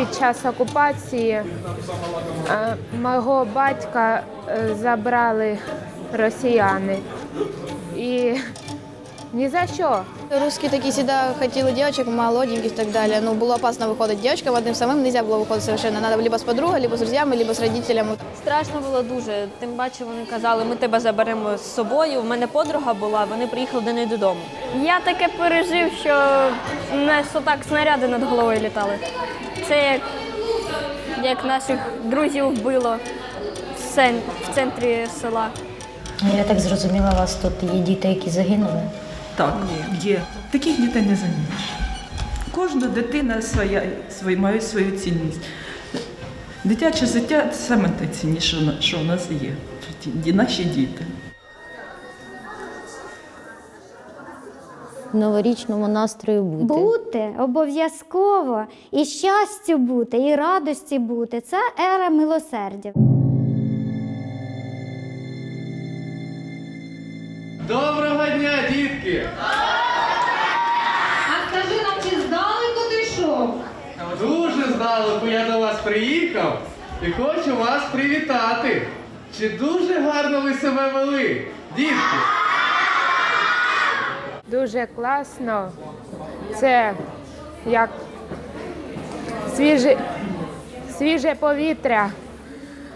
під час окупації е, мого батька е, забрали росіяни. І ні за що. Русские такие всегда хотели девочек молоденьких и так далее. Но было опасно выходить девочкам одним самым, нельзя было выходить совершенно. Надо либо с подругой, либо с друзьями, либо с родителями. Страшно було дуже. Тим паче вони казали, ми тебе заберемо з собою. У мене подруга була, вони приїхали до неї додому. Я таке пережив, що у нас отак снаряди над головою літали. Це як, як наших друзів вбило в, центрі села. Я так зрозуміла, у вас тут є діти, які загинули. Так, є. Таких дітей не заміниш. Кожна дитина своя, свої, має свою цінність. Дитяче життя це саме найцінніше, що у нас є. Наші діти. Новорічному настрою бути. Бути обов'язково і щастю бути, і радості бути. Це ера милосердя. Доброго дня, дітки! А скажи нам, чи здалеку ти йшов? Дуже здалеку я до вас приїхав і хочу вас привітати. Чи дуже гарно ви себе вели, дітки? Дуже класно. Це як свіже, свіже повітря.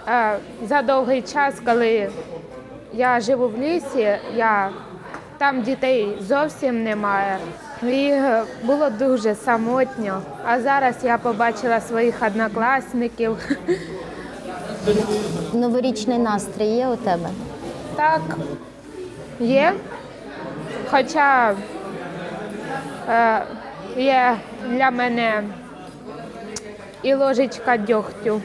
Е, За довгий час, коли я живу в лісі, я, там дітей зовсім немає. І е, було дуже самотньо. А зараз я побачила своїх однокласників. Новорічний настрій є у тебе? Так, є. Хоча е, є для мене і ложечка дьогтю.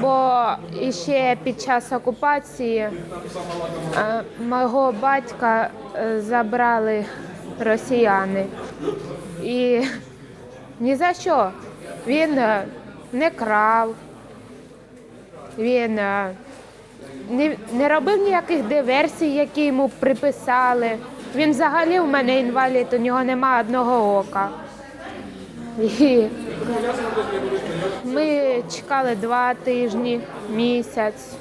Бо іще під час окупації е, мого батька е, забрали росіяни. І ні за що. Він е, не крав, він е, не, не робив ніяких диверсій, які йому приписали. Він взагалі у мене інвалід, у нього нема одного ока. І ми чекали два тижні, місяць,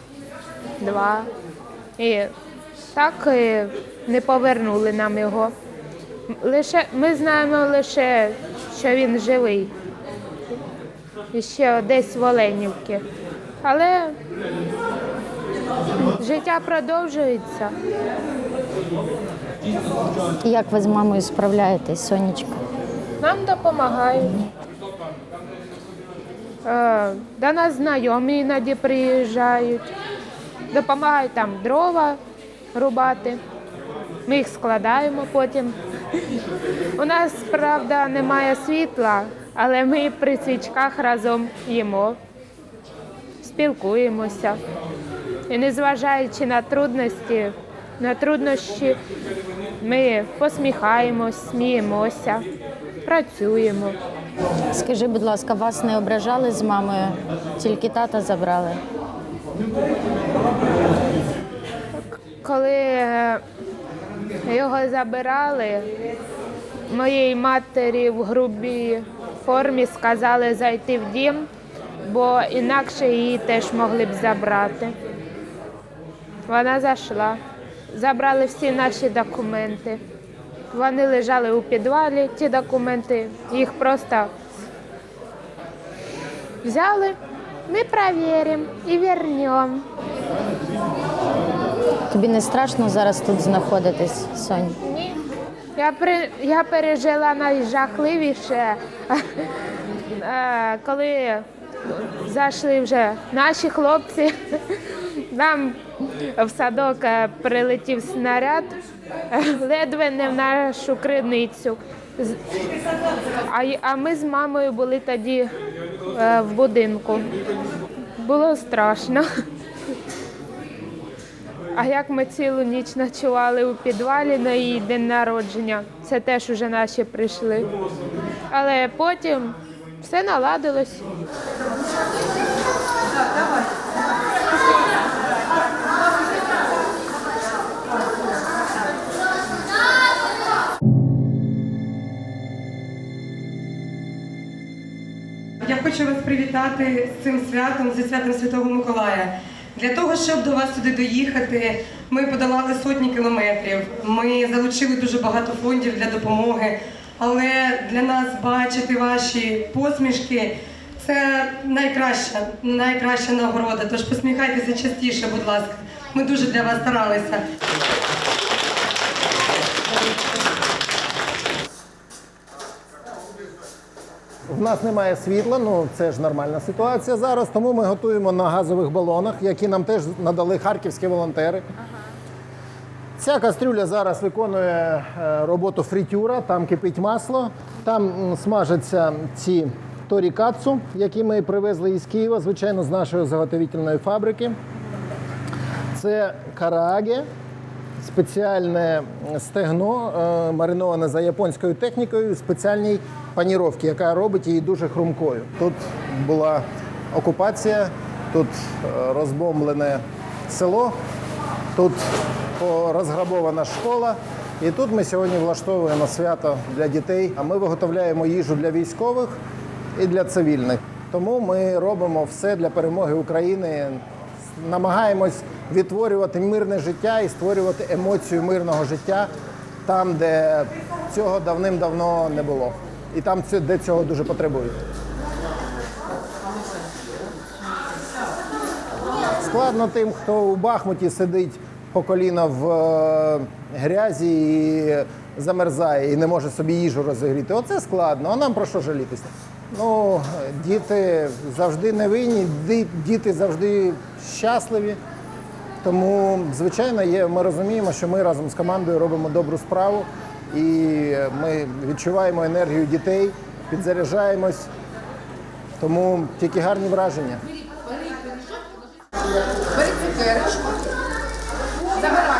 два. І так і не повернули нам його. Лише, ми знаємо лише, що він живий. І ще десь в Оленівці. Але життя продовжується. Як ви з мамою справляєтесь, сонечко? Нам допомагають. Е, До нас знайомі іноді приїжджають, допомагають там дрова рубати. Ми їх складаємо потім. У нас, правда, немає світла, але ми при свічках разом їмо, спілкуємося. І незважаючи на трудності, на труднощі, ми посміхаємось, сміємося, працюємо. Скажи, будь ласка, вас не ображали з мамою, тільки тата забрали. Коли е, його забирали, моїй матері в грубій формі сказали зайти в дім, бо інакше її теж могли б забрати. Вона зайшла, забрали всі наші документи. Вони лежали у підвалі, ті документи, їх просто взяли, ми перевіримо і вернемо. Тобі не страшно зараз тут знаходитись, Сонь? Ні. Я, при, я пережила найжахливіше, е, коли зайшли вже наші хлопці. Нам в садок е, прилетів снаряд, ледве не в нашу криницю. А, а ми з мамою були тоді е, в будинку. Було страшно. А як ми цілу ніч ночували у підвалі на її день народження, це теж уже наші прийшли. Але потім все наладилось. Хочу вас привітати з цим святом, зі святом Святого Миколая. Для того, щоб до вас сюди доїхати, ми подолали сотні кілометрів. Ми залучили дуже багато фондів для допомоги. Але для нас бачити ваші посмішки це найкраща, найкраща нагорода. Тож посміхайтеся частіше, будь ласка. Ми дуже для вас старалися. В нас немає світла, ну це ж нормальна ситуація зараз. Тому ми готуємо на газових балонах, які нам теж надали харківські волонтери. Ця кастрюля зараз виконує е, роботу фритюра, там кипить масло, там смажаться ці торікацу, які ми привезли із Києва, звичайно, з нашої заготовительної фабрики. Це карааге, спеціальне стегно, е, мариноване за японською технікою, спеціальній паніровці, яка робить її дуже хрумкою. Тут була окупація, тут е, розбомблене село, тут розграбована школа. І тут ми сьогодні влаштовуємо свято для дітей. А ми виготовляємо їжу для військових і для цивільних. Тому ми робимо все для перемоги України. Намагаємось відтворювати мирне життя і створювати емоцію мирного життя там, де цього давним-давно не було. І там, де цього дуже потребують. Складно тим, хто у Бахмуті сидить по коліна в е, грязі і замерзає і не може собі їжу розігріти. Оце складно. А нам про що жалітися? Ну, діти завжди невинні, ді- діти завжди щасливі. Тому, звичайно, є, ми розуміємо, що ми разом з командою робимо добру справу і ми відчуваємо енергію дітей, підзаряджаємось. Тому тільки гарні враження. Бери цукерочку. Забирай.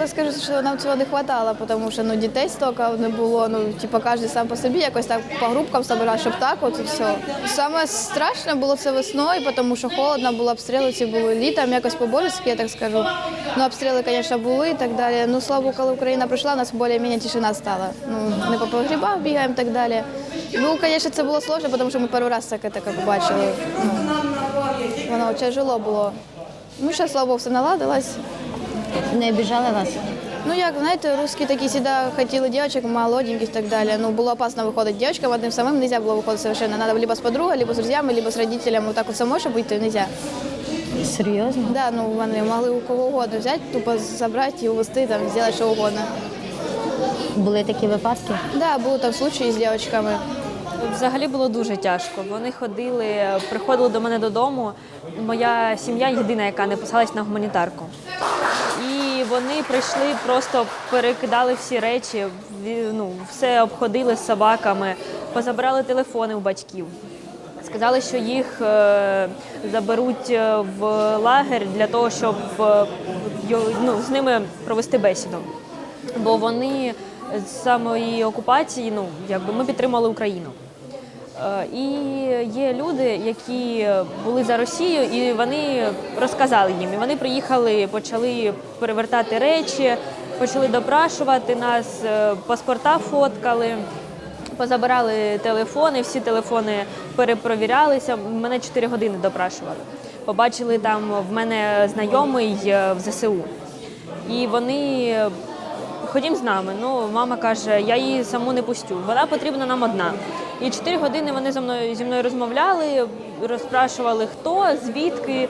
Я вам що нам цього не вистачало, тому що ну, дітей стільки не було. Ну, типу, кожен сам по собі якось так по групкам збирав, щоб так от і все. Саме страшне було це весною, тому що холодно було, обстріли ці були літом, якось по-божески, я так скажу. Ну, обстріли, звісно, були і так далі. Ну, слава коли Україна прийшла, у нас більш-менш тишина стала. Ну, не по погрібах бігаємо і так далі. Ну, звісно, це було сложно, тому що ми перший раз таке таке побачили. Ну, воно тяжело було. Ну, зараз, слава Богу, все наладилось. Не обіжали вас? Ну як, знаєте, русські такі завжди хотіли дівчаток, молоденьких і так далі. Ну, було опасно виходити дівчаткам, одним самим не можна було виходити совершенно. Надо либо з подругою, либо з друзями, либо з родителями. Вот так от самой, щоб вийти, не можна. Серйозно? Да, ну вони могли у кого угодно взяти, тупо забрати і увезти, там, зробити що угодно. Були такі випадки? Да, були там случаї з дівчатками. Взагалі було дуже тяжко. Вони ходили, приходили до мене додому. Моя сім'я єдина, яка не писалась на гуманітарку. Вони прийшли, просто перекидали всі речі, ну, все обходили з собаками, позабирали телефони у батьків. Сказали, що їх е, заберуть е, в лагер для того, щоб е, ну, з ними провести бесіду. Бо вони з самої окупації, ну якби ми підтримали Україну. Е, І є люди, які були за Росію, і вони розказали їм. І вони приїхали, почали перевертати речі, почали допрашувати нас, е, паспорта фоткали. Позабирали телефони, всі телефони перепровірялися. Мене 4 години допрашували. Побачили там в мене знайомий е, в ЗСУ. І вони ходім з нами. Ну, мама каже, я її саму не пустю. Вона потрібна нам одна. І 4 години вони зі мною зі мною розмовляли, розпрашували, хто, звідки,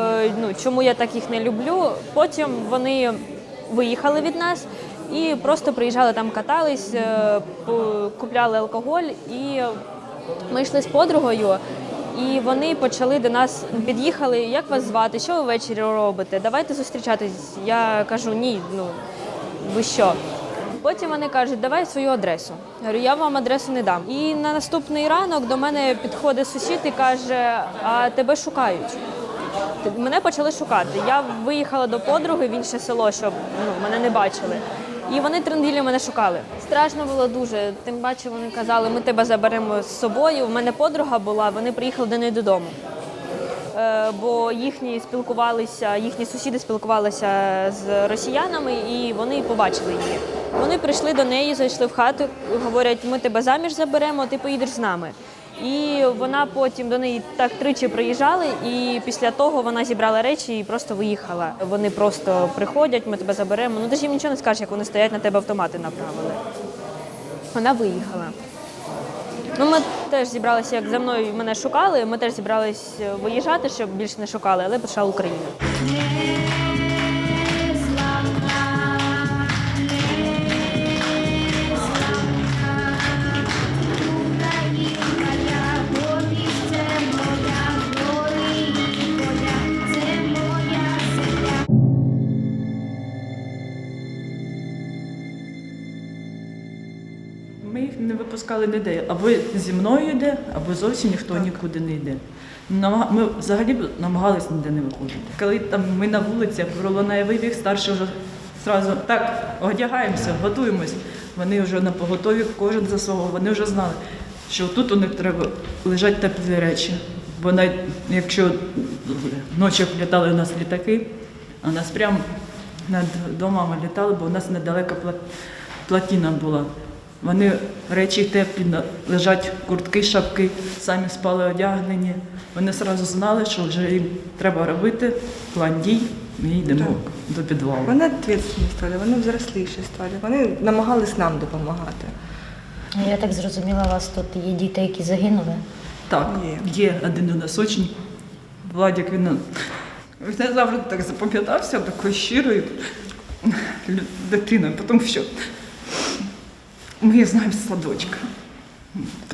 е, ну, чому я так їх не люблю. Потім вони виїхали від нас і просто приїжджали там, катались, е, купляли алкоголь, і ми йшли з подругою. І вони почали до нас під'їхали. Як вас звати? Що ви ввечері робите? Давайте зустрічатись. Я кажу, ні, ну ви що? Потім вони кажуть, давай свою адресу. Я говорю, я вам адресу не дам. І на наступний ранок до мене підходить сусід і каже: а тебе шукають. Мене почали шукати. Я виїхала до подруги в інше село, щоб ну, мене не бачили. І вони три неділі мене шукали. Страшно було дуже. Тим паче вони казали, ми тебе заберемо з собою. У мене подруга була, вони приїхали до неї додому. Е, Бо їхні спілкувалися, їхні сусіди спілкувалися з росіянами, і вони побачили її. Вони прийшли до неї, зайшли в хату, говорять, ми тебе заміж заберемо, ти поїдеш з нами. І вона потім до неї так тричі приїжджали, і після того вона зібрала речі і просто виїхала. Вони просто приходять, ми тебе заберемо. Ну ти ж їм нічого не скажеш, як вони стоять на тебе автомати направили. Вона виїхала. Ну, ми теж зібралися, як за мною мене шукали. Ми теж зібрались виїжджати, щоб більше не шукали, але прийшла Україна. Не випускали. Або зі мною йде, або зовсім ніхто нікуди не йде. Ми взагалі намагалися ніде не виходити. Коли там ми на вулиці, пролунає вибіг, старший вже зразу так одягаємося, готуємось. Вони вже на поготові, кожен за свого. Вони вже знали, що тут у них треба лежать теплі речі. Бо навіть якщо ночі літали у нас літаки, а у нас прямо над домами літали, бо у нас недалеко пла- плотина була. Вони речі теплі лежать, куртки, шапки, самі спали одягнені. Вони одразу знали, що вже їм треба робити план дій. Ми йдемо до підвалу. Вони відповідальні стали, вони взросліші стали, вони намагались нам допомагати. Я так зрозуміла, у вас тут є діти, які загинули. Так, є один у нас очень. Владик, він, він не завжди так запам'ятався, такою щирою дитиною, тому що ми її знаємо з садочка,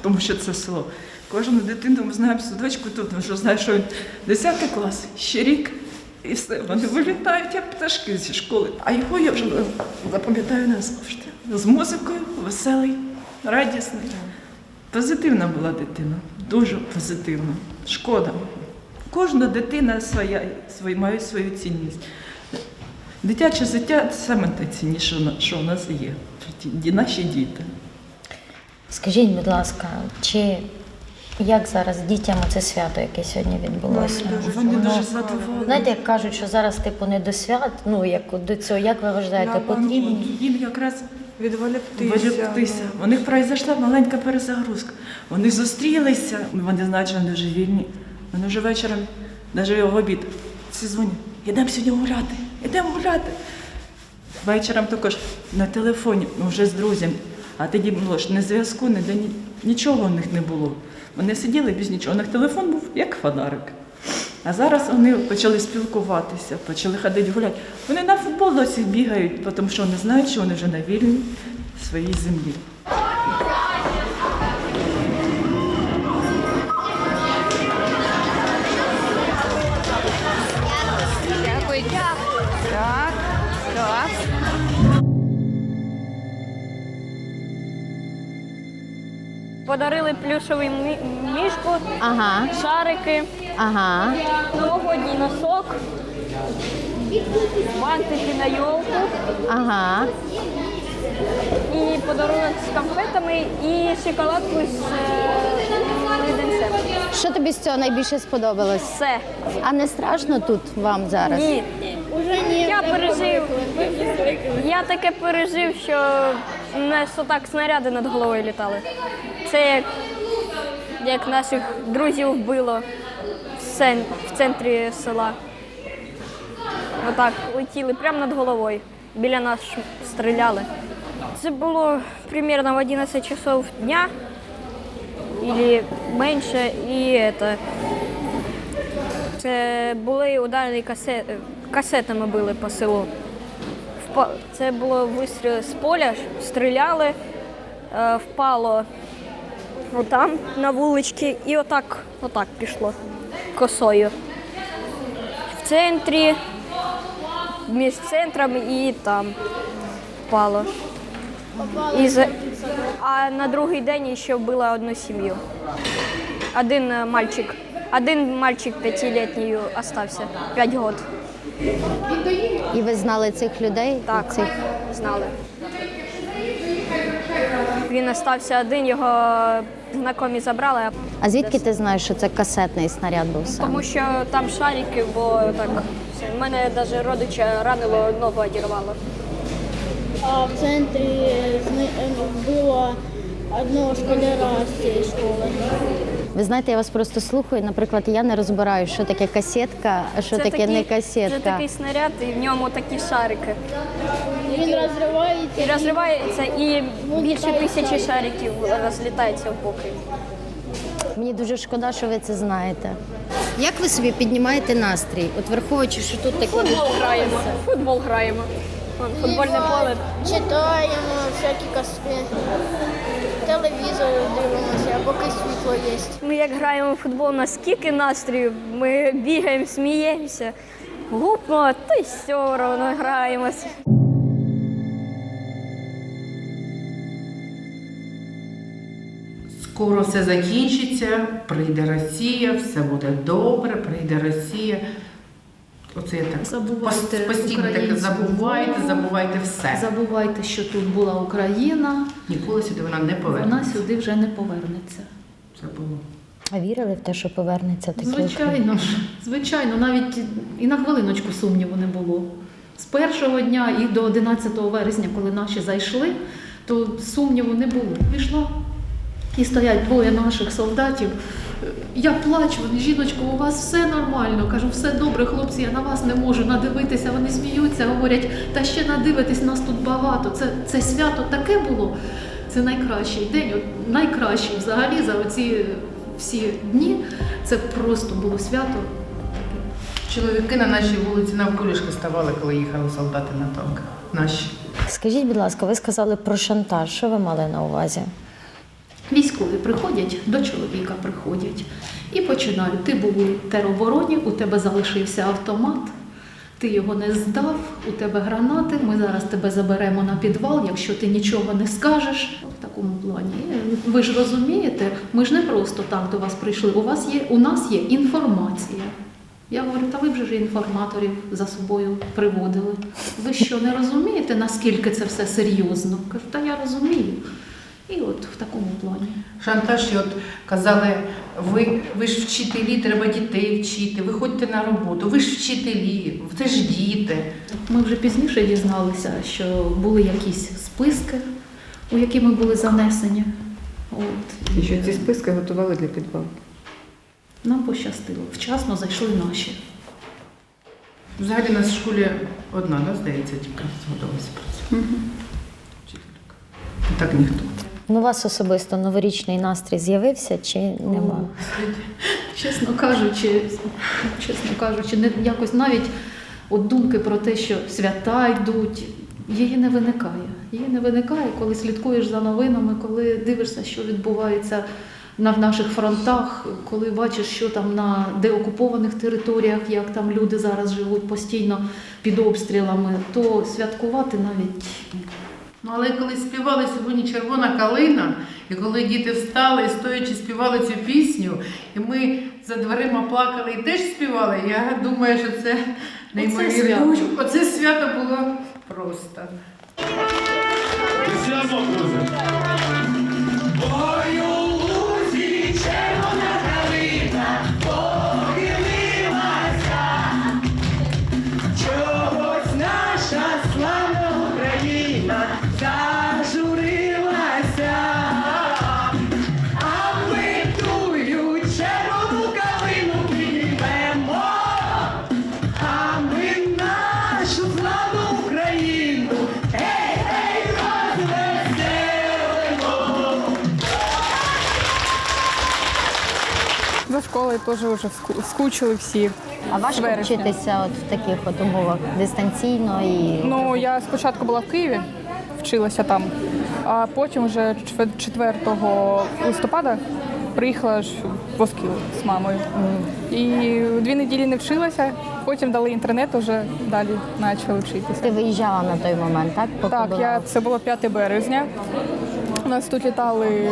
тому що це село. Кожну дитину ми знаємо садочку, тут вже знає, що він 10 клас, ще рік, і все. Вони вилітають, як пташки зі школи. А його я вже запам'ятаю назавжди. З музикою, веселий, радісний. Позитивна була дитина, дуже позитивна. Шкода. Кожна дитина своя, своя, має свою цінність. Дитяче життя це саме найцінніше, що в нас є. Наші діти. Скажіть, будь ласка, чи як зараз дітям це свято, яке сьогодні відбулося? Вони дуже задоволені. Знаєте, як кажуть, що зараз типу не до свят, ну як до цього, як ви вважаєте, потрібно? Їм якраз Відволіктися. У них пройшла маленька перезагрузка. Вони зустрілися, вони знають, вони дуже вільні. Вони вже вечором, навіть в обід, всі дзвонять, йдемо сьогодні гуляти, йдемо гуляти. Вечором також на телефоні, ну вже з друзями. А тоді було ж не зв'язку, ніде ні, нічого у них не було. Вони сиділи без нічого. У них телефон був як фонарик. А зараз вони почали спілкуватися, почали ходити гуляти. Вони на футбол досі бігають, тому що вони знають, що вони вже на вільній своїй землі. Подарили плюшовий мі- мішку, Ага, шарики, ага. новогодній носок, бантики на йолку Ага. і подарунок з конфетами і шоколадку з е, леденцем. Що тобі з цього найбільше сподобалось? Все. А не страшно тут вам зараз? Ні. Я пережив. Я таке пережив, що у нас отак снаряди над головою літали. Це як, як наших друзів вбило в, центрі села. Отак летіли прямо над головою. Біля нас стріляли. Це було приблизно в 11 часов дня. Или менше, і это, це були ударні касети, касетами били по селу. Це було вистріли з поля, стріляли, е, впало отам на вулички і отак, отак пішло косою. В центрі, між центром і там впало. І за... А на другий день ще вбила одну сім'ю. Один е, мальчик, один мальчик п'ятилітній остався, п'ять років. І ви знали цих людей? Так, Цих... знали. Він остався один, його знайомі забрали, а А звідки ти знаєш, що це касетний снаряд був сам? тому що там шарики, бо так. в мене навіть родича ранило, ногу одірвало. А в центрі було одного школяра з цієї школи. Ви знаєте, я вас просто слухаю. Наприклад, я не розбираю, що таке касетка, а що таке такий- не Це такий снаряд, і в ньому такі шарики. Він розривається. І розривається, і більше тисячі шариків розлітається в боки. Мені дуже шкода, що ви це знаєте. Як ви собі піднімаєте настрій? От враховуючи, що тут таке Футбол граємо. Футбол граємо. Футбольне поле. Читаємо всякі казки. Телевізор дивимося, поки світло є. Ми як граємо в футбол, наскільки настрою, ми бігаємо, сміємося, гупно, та й все одно граємося. Скоро все закінчиться, прийде Росія, все буде добре, прийде Росія. Оце я так Забувайте постійно таке забувайте, забувайте все. Забувайте, що тут була Україна. Ніколи сюди вона не Вона сюди вже не повернеться. Це було. А вірили в те, що повернеться таке? Звичайно ж, звичайно, навіть і на хвилиночку сумніву не було. З першого дня і до 11 вересня, коли наші зайшли, то сумніву не було. Пішла і стоять двоє наших солдатів. Я плачу, жіночко, у вас все нормально. Кажу, все добре, хлопці, я на вас не можу надивитися. Вони сміються, говорять, та ще надивитись, нас тут багато. Це, це свято таке було. Це найкращий день, от найкращий взагалі за оці всі дні. Це просто було свято. Чоловіки на нашій вулиці навколішки ставали, коли їхали солдати на танках. Наші. Скажіть, будь ласка, ви сказали про шантаж. Що ви мали на увазі? Військові приходять, до чоловіка приходять і починають. Ти був у теробороні, у тебе залишився автомат, ти його не здав, у тебе гранати, ми зараз тебе заберемо на підвал, якщо ти нічого не скажеш. В такому плані. Ви ж розумієте, ми ж не просто так до вас прийшли. У вас є, у нас є інформація. Я говорю, та ви вже ж інформаторів за собою приводили. Ви що не розумієте, наскільки це все серйозно? Кажу, та я розумію. І от в такому плані. Шантаж, і от казали, ви, ви ж вчителі, треба дітей вчити, виходьте на роботу, ви ж вчителі, це ж діти. Ми вже пізніше дізналися, що були якісь списки, у які ми були занесені. От. І що ці списки готували для підвалу. Нам пощастило. Вчасно зайшли наші. Взагалі нас в школі одна, да, здається, тільки згодилася про це. Вчителька. Так ніхто. Ну, у вас особисто новорічний настрій з'явився чи нема? Чесно кажучи, чесно кажучи, не якось навіть от думки про те, що свята йдуть, її не виникає. Її не виникає, коли слідкуєш за новинами, коли дивишся, що відбувається на в наших фронтах, коли бачиш, що там на деокупованих територіях, як там люди зараз живуть постійно під обстрілами, то святкувати навіть Ну, але коли співали сьогодні Червона калина, і коли діти встали і стоячи співали цю пісню, і ми за дверима плакали і теж співали, я думаю, що це неймовірно. свято. Оце свято було просто. Чогось наша славна Україна Школою теж вже ску- скучили всі. А важко вчитися от в таких от умовах дистанційно і Ну, я спочатку була в Києві, вчилася там, а потім вже 4 листопада приїхала ж в Оскіл з мамою. І дві неділі не вчилася, потім дали інтернет, вже далі почали вчитися. Ти виїжджала на той момент, так? Поки Так, була- я, це було 5 березня. У нас тут літали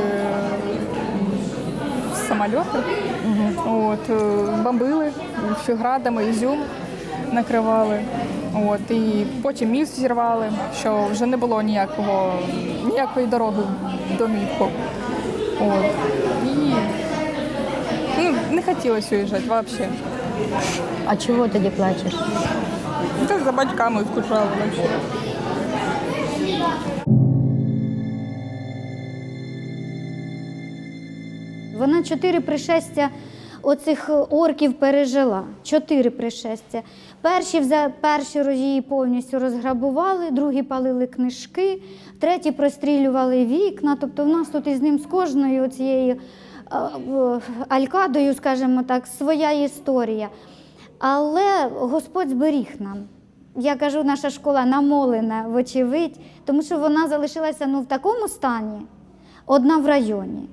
е, самольоти, от, е, бомбили градами, ізюм накривали. От, і потім міст зірвали, що вже не було ніякого ніякої дороги домівку. От. І ну, не хотілося уїжджати взагалі. А чого тоді плачеш? Та за батьками скучала взагалі. Чотири пришестя оцих орків пережила. Чотири пришестя. Перші, перші її повністю розграбували, другі палили книжки, треті прострілювали вікна. Тобто в нас тут із ним з кожною цією алькадою, скажімо так, своя історія. Але Господь зберіг нам. Я кажу, наша школа намолена, вочевидь, тому що вона залишилася ну, в такому стані, одна в районі.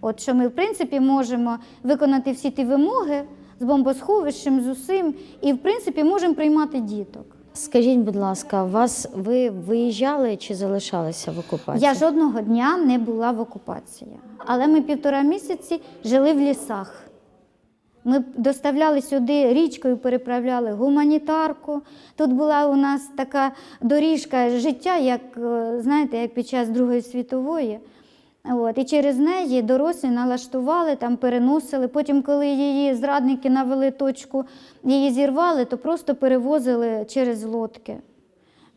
От що ми, в принципі, можемо виконати всі ті вимоги з бомбосховищем, з усім, і в принципі можемо приймати діток. Скажіть, будь ласка, вас ви виїжджали чи залишалися в окупації? Я жодного дня не була в окупації, але ми півтора місяці жили в лісах. Ми доставляли сюди річкою, переправляли гуманітарку. Тут була у нас така доріжка життя, як е, знаєте, як під час Другої світової. От, і через неї дорослі налаштували, там переносили. Потім, коли її зрадники навели точку, її зірвали, то просто перевозили через лодки,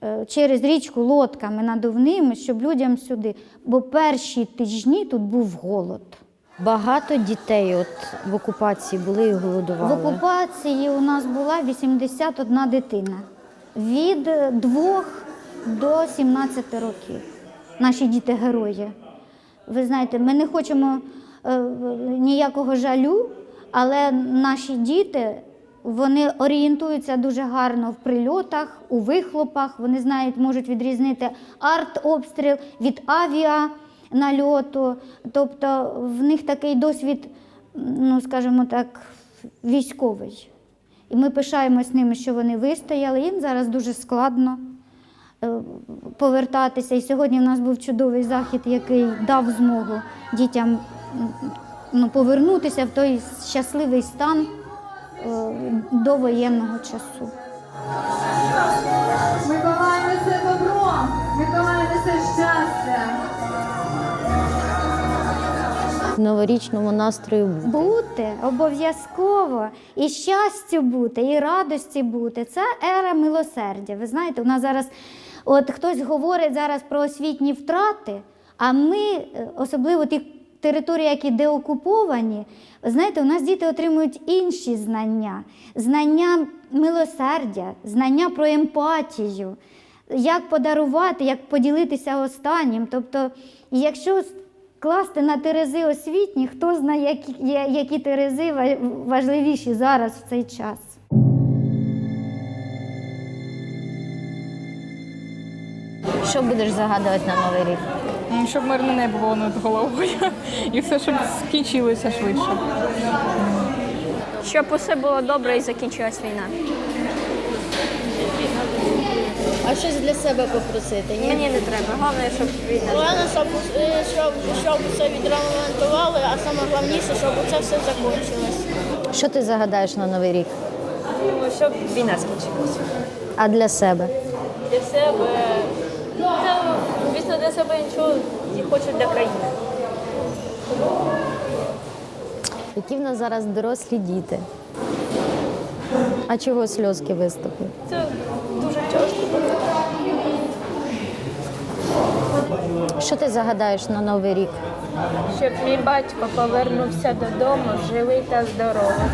е, через річку лодками надувними, щоб людям сюди. Бо перші тижні тут був голод. Багато дітей от в окупації були і голодували. В окупації у нас була 81 дитина від 2 до 17 років. Наші діти-герої. Ви знаєте, ми не хочемо е, ніякого жалю, але наші діти вони орієнтуються дуже гарно в прильотах, у вихлопах. Вони знають, можуть відрізнити артобстріл від авіанальоту. Тобто в них такий досвід, ну скажімо так, військовий. І ми пишаємось ними, що вони вистояли. Їм зараз дуже складно повертатися. І сьогодні в нас був чудовий захід, який дав змогу дітям ну, повернутися в той щасливий стан е, до воєнного часу. Миколай несе добро, Миколай несе щастя. Новорічному настрою бути. Бути обов'язково і щастю бути, і радості бути. Це ера милосердя. Ви знаєте, у нас зараз от хтось говорить зараз про освітні втрати, а ми, е, особливо ті території, які деокуповані, знаєте, у нас діти отримують інші знання, знання милосердя, знання про емпатію. Як подарувати, як поділитися останнім. Тобто, якщо класти на терези освітні, хто знає, які, які терези важливіші зараз в цей час. Що будеш загадувати на новий рік? Щоб мирне небо було над головою і все, щоб скінчилося швидше. Щоб усе було добре і закінчилась війна. А щось для себе попросити? Ні? Мені не треба. Головне, щоб війна. Головне, щоб, е, щоб, щоб це відремонтували, а саме головніше, щоб це все закінчилось. Що ти загадаєш на новий рік? Ну, щоб війна скінчилась. А для себе? Для себе. Та, звісно, для себе нічого не хочу для країни. Які в нас зараз дорослі діти? А чого сльозки виступили? Це дуже часто. Що ти загадаєш на новий рік? Щоб мій батько повернувся додому живий та здоровий.